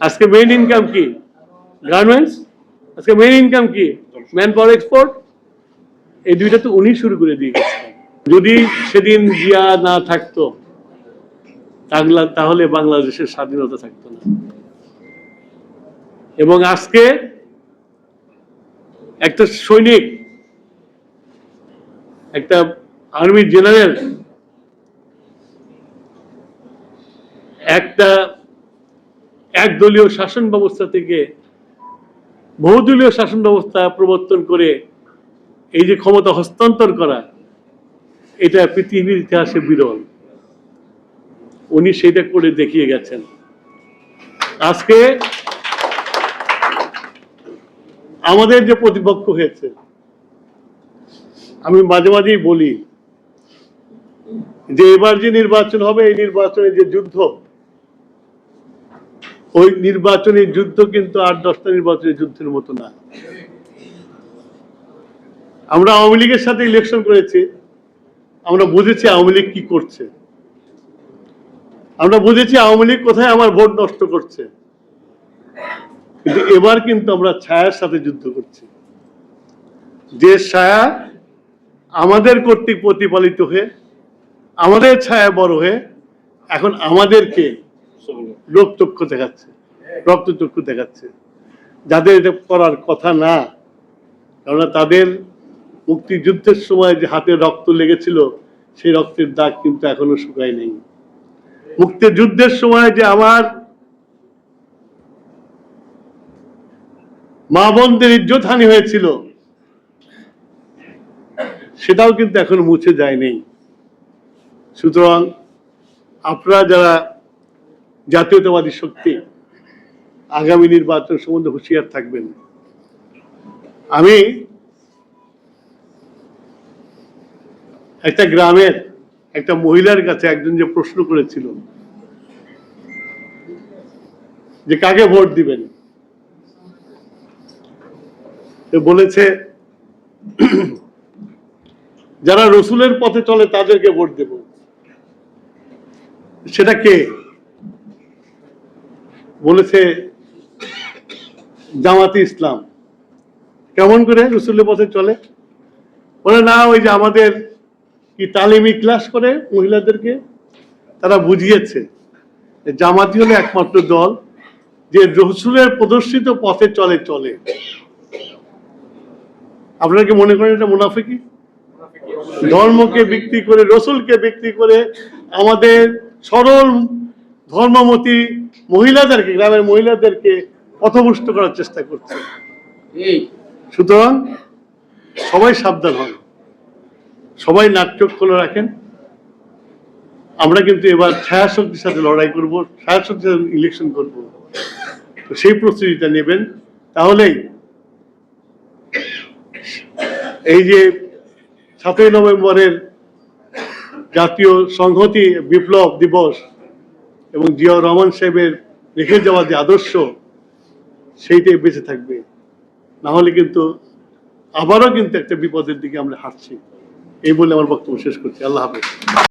আজকে main income কি? Garments আজকে মেইন ইনকাম কি? ম্যান পাওয়ার এক্সপোর্ট এই দুইটা তো উনি শুরু করে দিয়ে গেছেন যদি সেদিন জিয়া না থাকতো তাহলে বাংলাদেশের স্বাধীনতা থাকতো না। এবং আজকে একটা সৈনিক, একটা আর্মি জেনারেল একটা একদলীয় শাসন ব্যবস্থা থেকে বহুদলীয় শাসন ব্যবস্থা প্রবর্তন করে এই যে ক্ষমতা হস্তান্তর করা, এটা পৃথিবীর ইতিহাসে বিরল। উনি সেটা করে দেখিয়ে গেছেন। আজকে আমাদের যে প্রতিপক্ষ হয়েছে, আমি মাঝে মাঝেই বলি যে এবার যে নির্বাচন হবে, এই নির্বাচনে যে যুদ্ধ ওই নির্বাচনী যুদ্ধ কিন্তু আট দশটা নির্বাচনী যুদ্ধের মতো না। আমরা আওয়ামী লীগের সাথে ইলেকশন করেছি। আমরা বুঝেছি আওয়ামী লীগ কি করছে। আমরা বুঝেছি আওয়ামী লীগ কোথায় আমার ভোট নষ্ট করছে। কিন্তু এবার কিন্তু আমরা ছায়ার সাথে যুদ্ধ করছি। যে ছায়া আমাদের কর্তৃক প্রতিপালিত হয়ে, আমাদের ছায়া বড় হয়ে, এখন আমাদেরকে রক্তচক্ষু দেখাচ্ছে রক্ত রক্তচক্ষু দেখাচ্ছে। যাদের এটা করার কথা না, কেননা তাদের মুক্তিযুদ্ধের সময় যে হাতে রক্ত লেগেছিল, সেই রক্তের দাগ কিন্তু এখনও শুকায় নেই। মুক্তিযুদ্ধের সময় যে আমার মা বোনদের ইজ্জত হানি হয়েছিল, সেটাও কিন্তু এখন মুছে যায়নি। সুতরাং আপনারা যারা জাতীয়তাবাদী শক্তি আগামী নির্বাচন সম্বন্ধে হুঁশিয়ার থাকবেন। আমি একটা গ্রামের একটা মহিলার কাছে একজন যে প্রশ্ন করেছিল যে কাকে ভোট দিবেন? বলেছে, যারা রসুলের পথে চলে তাদেরকে ভোট দেব। সেটা কে? বলেছে জামাতি ইসলাম। কেমন করে রসুলের পথে চলে? বলে, না, ওই যে আমাদের কি তালিমি ক্লাস করে মহিলাদেরকে? তারা বুঝিয়েছে জামাতি হলো একমাত্র দল যে রসুলের প্রদর্শিত পথে চলে চলে। আপনারা কি মনে করেন এটা মুনাফিকি? ধর্মকে বিক্রি করে, রসুলকে বিক্রি করে আমাদের সরল ধর্মমতী মহিলাদেরকে গ্রামের মহিলাদেরকে পথভুষ্ট করার চেষ্টা করছে। সুতরাং সবাই সাবধান হন। সবাই নাটক খোলা রাখেন। আমরা কিন্তু এবার ছায়া শক্তির সাথে লড়াই করব ছায়া শক্তির সাথে ইলেকশন করব। তো সেই প্রস্তুতিটা নেবেন। তাহলেই এই যে সাতই নভেম্বরের জাতীয় সংহতি বিপ্লব দিবস এবং জিয়াউর রহমান সাহেবের রেখে যাওয়া যে আদর্শ, সেইটাই বেঁচে থাকবে। না হলে কিন্তু আবারও কিন্তু একটা বিপদের দিকে আমরা হাঁটছি। এই বলে আমার বক্তব্য শেষ করছি। আল্লাহ হাফেজ।